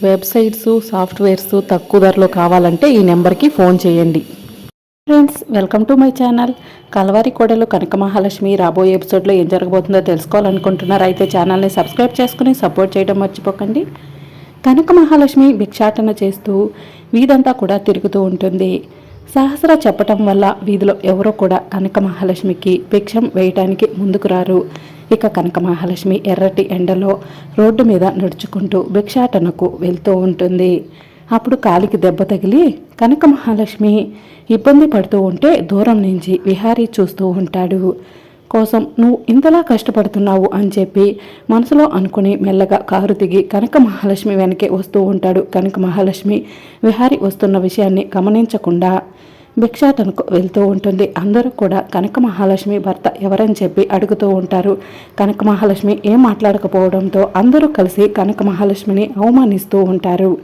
Websites softwares తక్కువ ధరలో కావాలంటే ఈ నెంబర్కి ఫోన్ చేయండి. Friends welcome to my channel. Kalavari Kodalu Kanaka Mahalakshmi రాబోయే ఎపిసోడ్లో ఏం జరగబోతుందో తెలుసుకోవాలనుకుంటున్నారు? అయితే ఛానల్ని సబ్స్క్రైబ్ చేసుకుని సపోర్ట్ చేయడం మర్చిపోకండి. కనక మహాలక్ష్మి భిక్షాటన చేస్తూ వీధంతా కూడా తిరుగుతూ ఉంటుంది. సహస్ర చెప్పటం వల్ల వీధిలో ఎవరో కూడా కనక మహాలక్ష్మికి భిక్షం వేయటానికి ముందుకు రారు. ఇక కనక మహాలక్ష్మి ఎర్రటి ఎండలో రోడ్డు మీద నడుచుకుంటూ భిక్షాటనకు వెళ్తూ ఉంటుంది. అప్పుడు కాలికి దెబ్బ తగిలి కనక మహాలక్ష్మి ఇబ్బంది పడుతూ ఉంటే దూరం నుంచి విహారీ చూస్తూ ఉంటాడు. కోసం నువ్వు ఇంతలా కష్టపడుతున్నావు అని చెప్పి మనసులో అనుకుని మెల్లగా కారు దిగి కనక మహాలక్ష్మి వెనకే వస్తూ ఉంటాడు. కనక మహాలక్ష్మి విహారి వస్తున్న విషయాన్ని గమనించకుండా భిక్షాటనకు వెళ్తూ ఉంటుంది. అందరూ కూడా కనక మహాలక్ష్మి భర్త ఎవరని చెప్పి అడుగుతూ ఉంటారు. కనక మహాలక్ష్మి ఏం మాట్లాడకపోవడంతో అందరూ కలిసి కనక మహాలక్ష్మిని అవమానిస్తూ ఉంటారు.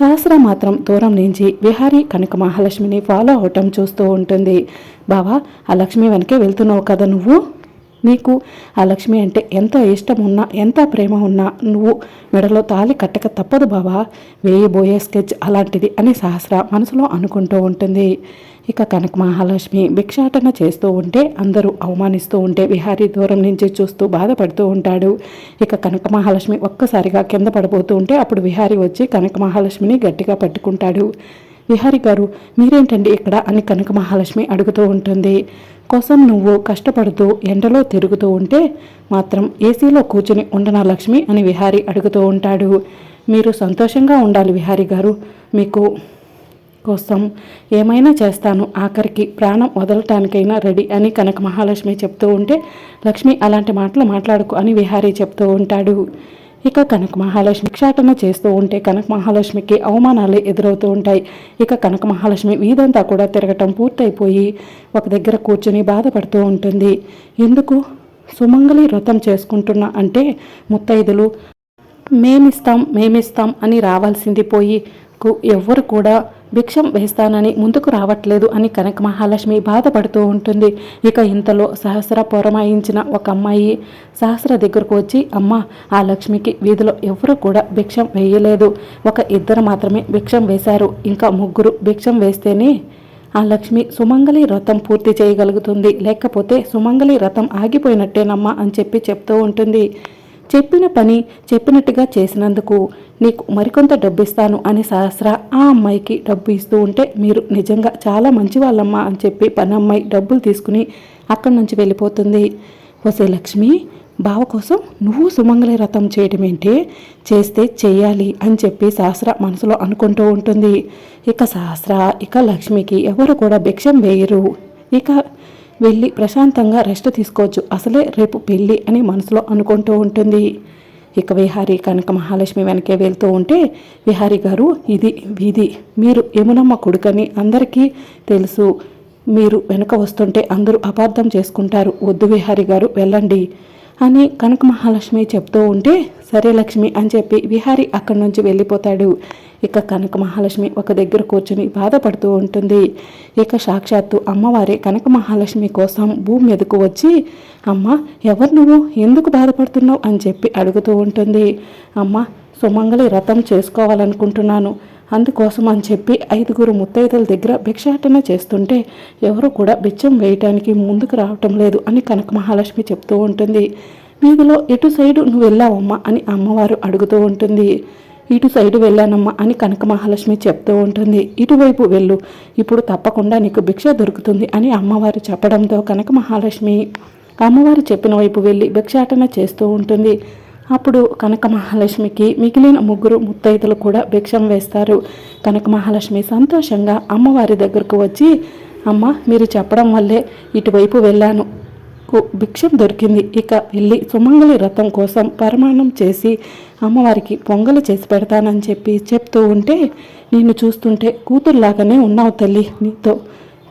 సహస్ర మాత్రం దూరం నుంచి విహారీ కనక మహాలక్ష్మిని ఫాలో అవటం చూస్తూ ఉంటుంది. బావా ఆ లక్ష్మి వెనకే వెళ్తున్నావు కదా నువ్వు? నీకు ఆ లక్ష్మి అంటే ఎంత ఇష్టం ఉన్నా ఎంత ప్రేమ ఉన్నా నువ్వు మెడలో తాలి కట్టక తప్పదు బావా. వేయబోయే స్కెచ్ అలాంటిది అని సహస్ర మనసులో అనుకుంటూ ఉంటుంది. ఇక కనక మహాలక్ష్మి భిక్షాటన చేస్తూ ఉంటే అందరూ అవమానిస్తూ ఉంటే విహారీ దూరం నుంచి చూస్తూ బాధపడుతూ ఉంటాడు. ఇక కనక మహాలక్ష్మి ఒక్కసారిగా కింద పడిపోతూ ఉంటే అప్పుడు విహారీ వచ్చి కనక మహాలక్ష్మిని గట్టిగా పట్టుకుంటాడు. విహారి గారు మీరేంటండి ఇక్కడ? అని కనక మహాలక్ష్మి అడుగుతూ ఉంటుంది. కోసం నువ్వు కష్టపడుతూ ఎండలో తిరుగుతూ ఉంటే మాత్రం ఏసీలో కూర్చుని ఉండనా లక్ష్మి? అని విహారి అడుగుతూ ఉంటాడు. మీరు సంతోషంగా ఉండాలి విహారి గారు. మీకు కోసం ఏమైనా చేస్తాను. ఆఖరికి ప్రాణం వదలటానికైనా రెడీ అని కనక మహాలక్ష్మి చెప్తూ ఉంటే లక్ష్మి అలాంటి మాటలు మాట్లాడుకు అని విహారీ చెప్తూ ఉంటాడు. ఇక కనక మహాలక్ష్మి క్షాటన చేస్తూ ఉంటే కనక మహాలక్ష్మికి అవమానాలు ఎదురవుతూ ఉంటాయి. ఇక కనక మహాలక్ష్మి వీధంతా కూడా తిరగటం పూర్తయిపోయి ఒక దగ్గర కూర్చుని బాధపడుతూ ఉంటుంది. ఎందుకు? సుమంగళి వ్రతం చేసుకుంటున్నా అంటే ముత్తైదులు మేమిస్తాం మేమిస్తాం అని రావాల్సింది పోయి కు- ఎవ్వరు కూడా భిక్షం వేస్తానని ముందుకు రావట్లేదు అని కనక మహాలక్ష్మి బాధపడుతూ ఉంటుంది. ఇక ఇంతలో సహస్ర పొరమాయించిన ఒక అమ్మాయి సహస్ర దగ్గరకు వచ్చి అమ్మ ఆ లక్ష్మికి వీధిలో ఎవరు కూడా భిక్షం వేయలేదు. ఒక ఇద్దరు మాత్రమే భిక్షం వేశారు. ఇంకా ముగ్గురు భిక్షం వేస్తేనే ఆ లక్ష్మి సుమంగళి వ్రతం పూర్తి చేయగలుగుతుంది. లేకపోతే సుమంగళి వ్రతం ఆగిపోయినట్టేనమ్మా అని చెప్పి చెప్తూ ఉంటుంది. చెప్పిన పని చెప్పినట్టుగా చేసినందుకు నీకు మరికొంత డబ్బు ఇస్తాను అని సహస్ర ఆ అమ్మాయికి డబ్బు ఇస్తూ ఉంటే మీరు నిజంగా చాలా మంచి వాళ్ళమ్మా అని చెప్పి పని అమ్మాయి డబ్బులు తీసుకుని అక్కడి నుంచి వెళ్ళిపోతుంది. వసే లక్ష్మి బావ కోసం నువ్వు సుమంగళి రథం చేయడం ఏంటి చేస్తే చెయ్యాలి అని చెప్పి సహస్ర మనసులో అనుకుంటూ ఉంటుంది. ఇక సహస్ర ఇక లక్ష్మికి ఎవరు కూడా భిక్షం వేయరు. ఇక వెళ్ళి ప్రశాంతంగా రెస్ట్ తీసుకోవచ్చు. అసలే రేపు పెళ్ళి అని మనసులో అనుకుంటూ ఉంటుంది. ఇక విహారీ కనుక మహాలక్ష్మి వెనకే వెళ్తూ ఉంటే విహారీ గారు ఇది వీధి. మీరు యమునమ్మ కొడుకని అందరికీ తెలుసు. మీరు వెనుక వస్తుంటే అందరూ అపార్థం చేసుకుంటారు. వద్దు విహారీ గారు వెళ్ళండి అని కనక మహాలక్ష్మి చెప్తూ ఉంటే సరే లక్ష్మి అని చెప్పి విహారి అక్కడి నుంచి వెళ్ళిపోతాడు. ఇక కనక మహాలక్ష్మి ఒక దగ్గర కూర్చుని బాధపడుతూ ఉంటుంది. ఇక సాక్షాత్తు అమ్మవారే కనక మహాలక్ష్మి కోసం భూమి మీదకు వచ్చి అమ్మ ఎవరు నువ్వు? ఎందుకు బాధపడుతున్నావు? అని చెప్పి అడుగుతూ ఉంటుంది. అమ్మ సుమంగళి వ్రతం చేసుకోవాలనుకుంటున్నాను. అందుకోసం అని చెప్పి ఐదుగురు ముత్తైదుల దగ్గర భిక్షాటన చేస్తుంటే ఎవరు కూడా బిచ్చం వేయటానికి ముందుకు రావటం లేదు అని కనక మహాలక్ష్మి చెప్తూ ఉంటుంది. వీధిలో ఎటు సైడు నువ్వు వెళ్ళావమ్మా? అని అమ్మవారు అడుగుతూ ఉంటుంది. ఇటు సైడు వెళ్ళానమ్మా అని కనక మహాలక్ష్మి చెప్తూ ఉంటుంది. ఇటువైపు వెళ్ళు. ఇప్పుడు తప్పకుండా నీకు భిక్ష దొరుకుతుంది అని అమ్మవారు చెప్పడంతో కనక మహాలక్ష్మి అమ్మవారు చెప్పిన వైపు వెళ్ళి భిక్షాటన చేస్తూ ఉంటుంది. అప్పుడు కనక మహాలక్ష్మికి మిగిలిన ముగ్గురు ముత్తైదులు కూడా భిక్షం వేస్తారు. కనక మహాలక్ష్మి సంతోషంగా అమ్మవారి దగ్గరకు వచ్చి అమ్మ మీరు చెప్పడం వల్లే ఇటువైపు వెళ్ళాను. కు- భిక్షం దొరికింది. ఇక వెళ్ళి సుమంగళి రథం కోసం పరమాణం చేసి అమ్మవారికి పొంగలి చేసి పెడతానని చెప్పి చెప్తూ ఉంటే నిన్ను చూస్తుంటే కూతురులాగానే ఉన్నావు తల్లి. నీతో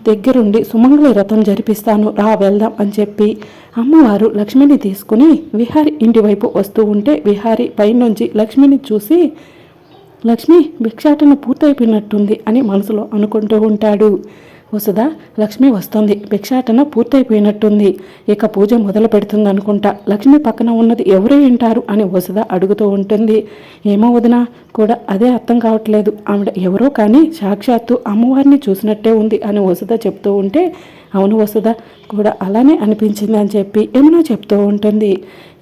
దగ్గరుండి సుమంగళి రథం జరిపిస్తాను రా వెళ్దాం అని చెప్పి అమ్మవారు లక్ష్మిని తీసుకుని విహారి ఇంటి వైపు వస్తూ ఉంటే విహారి పైనుంచి లక్ష్మిని చూసి లక్ష్మి భిక్షాటన పూర్తయిపోయినట్టుంది అని మనసులో అనుకుంటూ ఉంటాడు. వసుదా లక్ష్మి వస్తుంది. భిక్షాటన పూర్తయిపోయినట్టుంది. ఇక పూజ మొదలు పెడుతుంది అనుకుంటా లక్ష్మి పక్కన ఉన్నది ఎవరు వింటారు అని వసుధ అడుగుతూ ఉంటుంది. ఏమో వదినా కూడా అదే అర్థం కావట్లేదు. ఆవిడ ఎవరో కానీ సాక్షాత్తు అమ్మవారిని చూసినట్టే ఉంది అని వసుధ చెప్తూ ఉంటే అవును వసుధ కూడా అలానే అనిపించింది అని చెప్పి ఎన్నో చెప్తూ ఉంటుంది.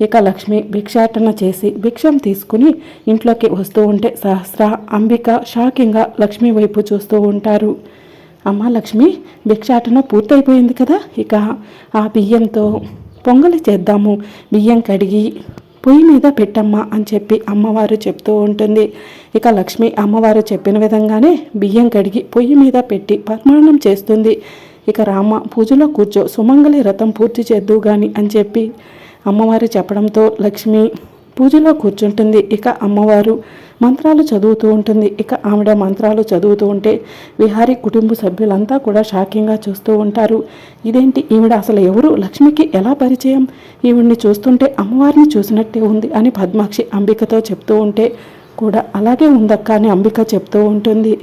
ఇక లక్ష్మి భిక్షాటన చేసి భిక్షం తీసుకుని ఇంట్లోకి వస్తూ ఉంటే సహస్ర అంబిక షాకింగ్గా లక్ష్మి వైపు చూస్తూ ఉంటారు. అమ్మ లక్ష్మి భిక్షాటన పూర్తయిపోయింది కదా. ఇక ఆ బియ్యంతో పొంగలి చేద్దాము. బియ్యం కడిగి పొయ్యి మీద పెట్టమ్మా అని చెప్పి అమ్మవారు చెప్తూ ఉంటుంది. ఇక లక్ష్మి అమ్మవారు చెప్పిన విధంగానే బియ్యం కడిగి పొయ్యి మీద పెట్టి పర్మాణం చేస్తుంది. ఇక రామ పూజలో కూర్చో సుమంగళి రథం పూర్తి చేద్దు గాని అని చెప్పి అమ్మవారు చెప్పడంతో లక్ష్మి పూజలో కూర్చుంటుంది. ఇక అమ్మవారు మంత్రాలు చదువుతూ ఉంటుంది. ఇక ఆవిడ మంత్రాలు చదువుతూ ఉంటే విహారీ కుటుంబ సభ్యులంతా కూడా షాకింగ్గా చూస్తూ ఉంటారు. ఇదేంటి? ఈవిడ అసలు ఎవరు? లక్ష్మికి ఎలా పరిచయం? ఈవిడ్ని చూస్తుంటే అమ్మవారిని చూసినట్టే ఉంది అని పద్మాక్షి అంబికతో చెప్తూ ఉంటే కూడా అలాగే ఉందక్క అని అంబిక చెప్తూ ఉంటుంది.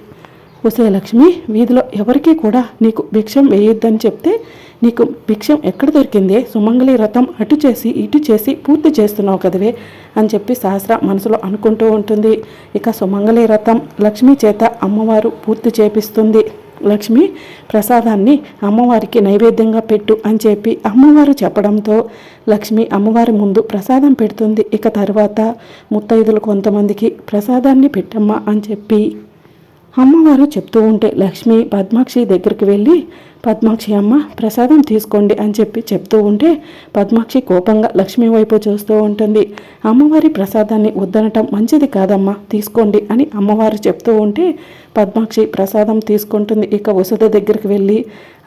ఒసే లక్ష్మి వీధిలో ఎవరికీ కూడా నీకు భిక్షం వేయొద్దని చెప్తే నీకు భిక్షం ఎక్కడ దొరికిందే? సుమంగళి రథం అటు చేసి ఇటు చేసి పూర్తి చేస్తున్నావు కదవే అని చెప్పి సహస్ర మనసులో అనుకుంటూ ఉంటుంది. ఇక సుమంగళి రథం లక్ష్మి చేత అమ్మవారు పూర్తి చేపిస్తుంది. లక్ష్మి ప్రసాదాన్ని అమ్మవారికి నైవేద్యంగా పెట్టు అని చెప్పి అమ్మవారు చెప్పడంతో లక్ష్మి అమ్మవారి ముందు ప్రసాదం పెడుతుంది. ఇక తర్వాత ముత్తైదులు కొంతమందికి ప్రసాదాన్ని పెట్టమ్మా అని చెప్పి అమ్మవారు చెప్తూ ఉంటే లక్ష్మి పద్మాక్షి దగ్గరికి వెళ్ళి పద్మాక్షి అమ్మ ప్రసాదం తీసుకోండి అని చెప్పి చెప్తూ ఉంటే పద్మాక్షి కోపంగా లక్ష్మి వైపు చూస్తూ ఉంటుంది. అమ్మవారి ప్రసాదాన్ని వద్దనటం మంచిది కాదమ్మా తీసుకోండి అని అమ్మవారు చెప్తూ ఉంటే పద్మాక్షి ప్రసాదం తీసుకుంటుంది. ఇక వసుధ దగ్గరికి వెళ్ళి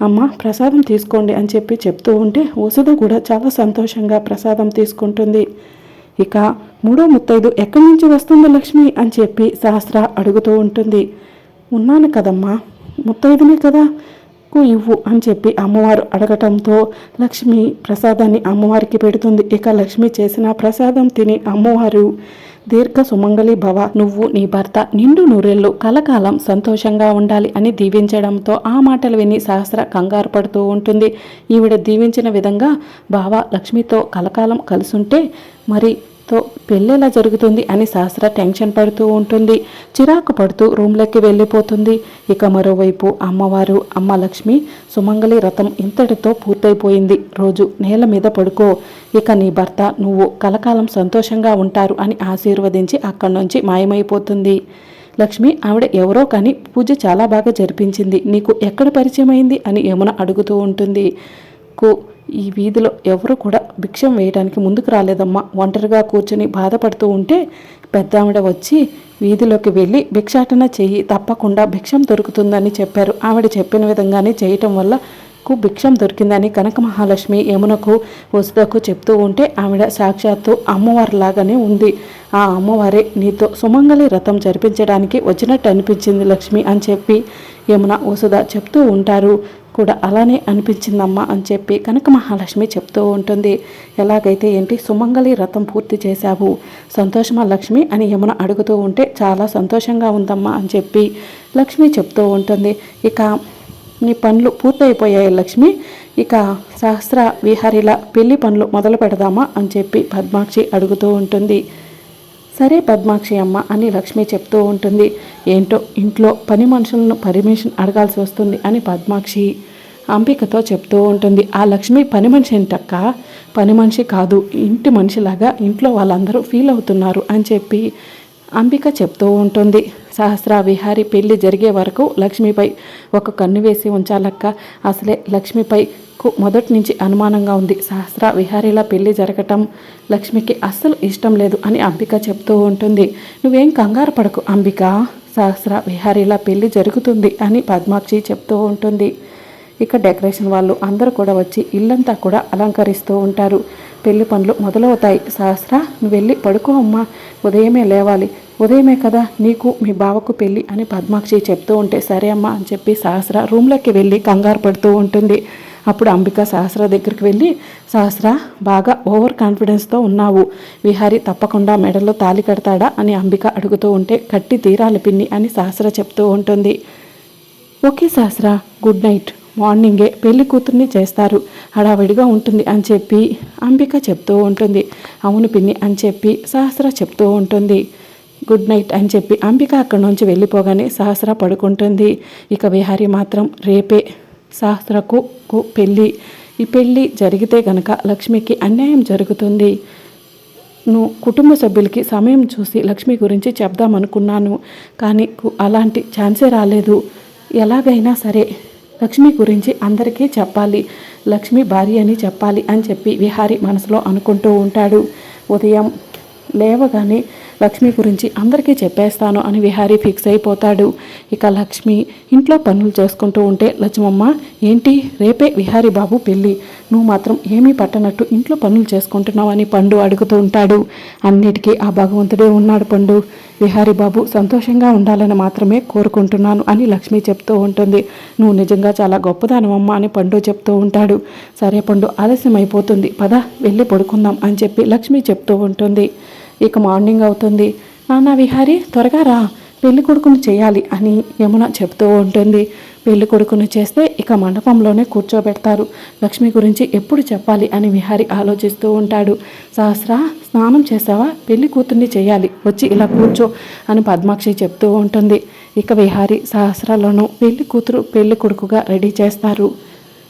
అమ్మ ప్రసాదం తీసుకోండి అని చెప్పి చెప్తూ ఉంటే వసుధ కూడా చాలా సంతోషంగా ప్రసాదం తీసుకుంటుంది. ఇక మూడో ముత్తైదు ఎక్కడి నుంచి వస్తుంది లక్ష్మి? అని చెప్పి సహస్ర అడుగుతూ ఉంటుంది. ఉన్నాను కదమ్మా. ముత్తైదునే కదా. కు ఇవ్వు అని చెప్పి అమ్మవారు అడగటంతో లక్ష్మి ప్రసాదాన్ని అమ్మవారికి పెడుతుంది. ఇక లక్ష్మి చేసిన ప్రసాదం తిని అమ్మవారు దీర్ఘ సుమంగళి భవ నువ్వు నీ భర్త నిండు నూరెళ్ళు కలకాలం సంతోషంగా ఉండాలి అని దీవించడంతో ఆ మాటలు విని సహస్ర కంగారు పడుతూ ఉంటుంది. ఈవిడ దీవించిన విధంగా బావ లక్ష్మితో కలకాలం కలిసుంటే మరి తో పెళ్ళెలా జరుగుతుంది అని శాస్త్ర టెన్షన్ పడుతూ ఉంటుంది. చిరాకు పడుతూ రూమ్లోకి వెళ్ళిపోతుంది. ఇక మరోవైపు అమ్మవారు అమ్మ లక్ష్మి సుమంగళి రథం ఇంతటితో పూర్తయిపోయింది. రోజు నేల మీద పడుకో. ఇక నీ భర్త నువ్వు కలకాలం సంతోషంగా ఉంటారు అని ఆశీర్వదించి అక్కడి నుంచి మాయమైపోతుంది. లక్ష్మి ఆవిడ ఎవరో కానీ పూజ చాలా బాగా జరిపించింది. నీకు ఎక్కడ పరిచయం అయింది అని యమున అడుగుతూ ఉంటుంది. కు ఈ వీధిలో ఎవరు కూడా భిక్షం వేయడానికి ముందుకు రాలేదమ్మా. ఒంటరిగా కూర్చొని బాధపడుతూ ఉంటే పెద్ద ఆవిడ వచ్చి వీధిలోకి వెళ్ళి భిక్షాటన చెయ్యి తప్పకుండా భిక్షం దొరుకుతుందని చెప్పారు. ఆవిడ చెప్పిన విధంగానే చేయటం వల్ల కు భిక్షం దొరికిందని కనక మహాలక్ష్మి యమునకు వసుదకు చెప్తూ ఉంటే ఆవిడ సాక్షాత్తు అమ్మవారిలాగానే ఉంది. ఆ అమ్మవారే నీతో సుమంగళి రథం జరిపించడానికి వచ్చినట్టు అనిపించింది లక్ష్మి అని చెప్పి యమున వసుద చెప్తూ ఉంటారు. కూడా అలానే అనిపించిందమ్మా అని చెప్పి కనక మహాలక్ష్మి చెప్తూ ఉంటుంది. ఎలాగైతే ఏంటి సుమంగళి రథం పూర్తి చేశావు సంతోషమా లక్ష్మి అని యమున అడుగుతూ ఉంటే చాలా సంతోషంగా ఉందమ్మా అని చెప్పి లక్ష్మి చెప్తూ ఉంటుంది. ఇక నీ పనులు పూర్తయిపోయాయి లక్ష్మి ఇక సహస్ర విహారిల పెళ్ళి పనులు మొదలు పెడదామా అని చెప్పి పద్మాక్షి అడుగుతూ ఉంటుంది. సరే పద్మాక్షి అమ్మ అని లక్ష్మి చెప్తూ ఉంటుంది. ఏంటో ఇంట్లో పని మనుషులను పర్మిషన్ అడగాల్సి వస్తుంది అని పద్మాక్షి అంబికతో చెప్తూ ఉంటుంది. ఆ లక్ష్మి పని మనిషి ఏంటక్క? పని మనిషి కాదు ఇంటి మనిషిలాగా ఇంట్లో వాళ్ళందరూ ఫీల్ అవుతున్నారు అని చెప్పి అంబిక చెప్తూ ఉంటుంది. సహస్ర విహారి పెళ్ళి జరిగే వరకు లక్ష్మిపై ఒక కన్ను వేసి ఉంచాలక్క. అసలే లక్ష్మిపై మొదటి నుంచి అనుమానంగా ఉంది. సహస్ర విహారీల పెళ్ళి జరగటం లక్ష్మికి అస్సలు ఇష్టం లేదు అని అంబిక చెప్తూ ఉంటుంది. నువ్వేం కంగారు పడకు అంబిక. సహస్ర విహారీల పెళ్ళి జరుగుతుంది అని పద్మాక్షి చెప్తూ ఉంటుంది. ఇక డెకరేషన్ వాళ్ళు అందరూ కూడా వచ్చి ఇల్లంతా కూడా అలంకరిస్తూ ఉంటారు. పెళ్ళి పనులు మొదలవుతాయి. సహస్ర నువ్వు వెళ్ళి పడుకో అమ్మా. ఉదయమే లేవాలి. ఉదయమే కదా నీకు మీ బావకు పెళ్ళి అని పద్మాక్షి చెప్తూ ఉంటే సరే అమ్మా అని చెప్పి సహస్ర రూమ్లోకి వెళ్ళి కంగారు పడుతూ ఉంటుంది. అప్పుడు అంబిక సహస్ర దగ్గరికి వెళ్ళి సహస్ర బాగా ఓవర్ కాన్ఫిడెన్స్తో ఉన్నావు. విహారి తప్పకుండా మెడలో తాలి కడతాడా అని అంబిక అడుగుతూ ఉంటే కట్టి తీరాలి పిన్ని అని సహస్ర చెప్తూ ఉంటుంది. Okay Sahasra good night. మార్నింగే పెళ్ళి కూతుర్ని చేస్తారు. హడావిడిగా ఉంటుంది అని చెప్పి అంబిక చెప్తూ ఉంటుంది. అవును పిన్ని అని చెప్పి సహస్ర చెప్తూ ఉంటుంది. గుడ్ నైట్ అని చెప్పి అంబిక అక్కడి నుంచి వెళ్ళిపోగానే సహస్ర పడుకుంటుంది. ఇక విహారి మాత్రం రేపే సహస్రకు కు పెళ్ళి. ఈ పెళ్ళి జరిగితే గనక లక్ష్మికి అన్యాయం జరుగుతుంది. నువ్వు కుటుంబ సభ్యులకి సమయం చూసి లక్ష్మి గురించి చెప్దామనుకున్నాను. కానీ అలాంటి ఛాన్సే రాలేదు. ఎలాగైనా సరే లక్ష్మి గురించి అందరికీ చెప్పాలి. లక్ష్మి భార్య అని చెప్పాలి అని చెప్పి విహారి మనసులో అనుకుంటూ ఉంటాడు. ఉదయం లేవగానే లక్ష్మి గురించి అందరికీ చెప్పేస్తాను అని విహారీ ఫిక్స్ అయిపోతాడు. ఇక లక్ష్మి ఇంట్లో పనులు చేసుకుంటూ ఉంటే లక్ష్మమ్మ ఏంటి? రేపే విహారీ బాబు పెళ్ళి. నువ్వు మాత్రం ఏమీ పట్టనట్టు ఇంట్లో పనులు చేసుకుంటున్నావు అని పండు అడుగుతూ ఉంటాడు. అన్నిటికీ ఆ భగవంతుడే ఉన్నాడు పండు. విహారీ బాబు సంతోషంగా ఉండాలని మాత్రమే కోరుకుంటున్నాను అని లక్ష్మి చెప్తూ ఉంటుంది. నువ్వు నిజంగా చాలా గొప్పదానమమ్మ అని పండు చెప్తూ ఉంటాడు. సరే పండు ఆలస్యం అయిపోతుంది పద వెళ్ళి పడుకుందాం అని చెప్పి లక్ష్మి చెప్తూ ఉంటుంది. ఇక మార్నింగ్ అవుతుంది. నాన్న విహారీ త్వరగా రా. పెళ్ళి కొడుకును చేయాలి అని యమున చెప్తూ ఉంటుంది. పెళ్ళి కొడుకును చేస్తే ఇక మండపంలోనే కూర్చోబెడతారు. లక్ష్మి గురించి ఎప్పుడు చెప్పాలి? అని విహారి ఆలోచిస్తూ ఉంటాడు. సహస్ర స్నానం చేసావా? పెళ్ళి కూతుర్ని చేయాలి. వచ్చి ఇలా కూర్చో అని పద్మాక్షి చెప్తూ ఉంటుంది. ఇక విహారి సహస్రాలను పెళ్ళి కూతురు పెళ్ళి కొడుకుగా రెడీ చేస్తారు.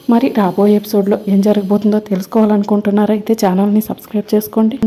మరి రాబోయే ఎపిసోడ్లో ఏం జరగబోతుందో తెలుసుకోవాలనుకుంటున్నారైతే అయితే ఛానల్ని సబ్స్క్రైబ్ చేసుకోండి.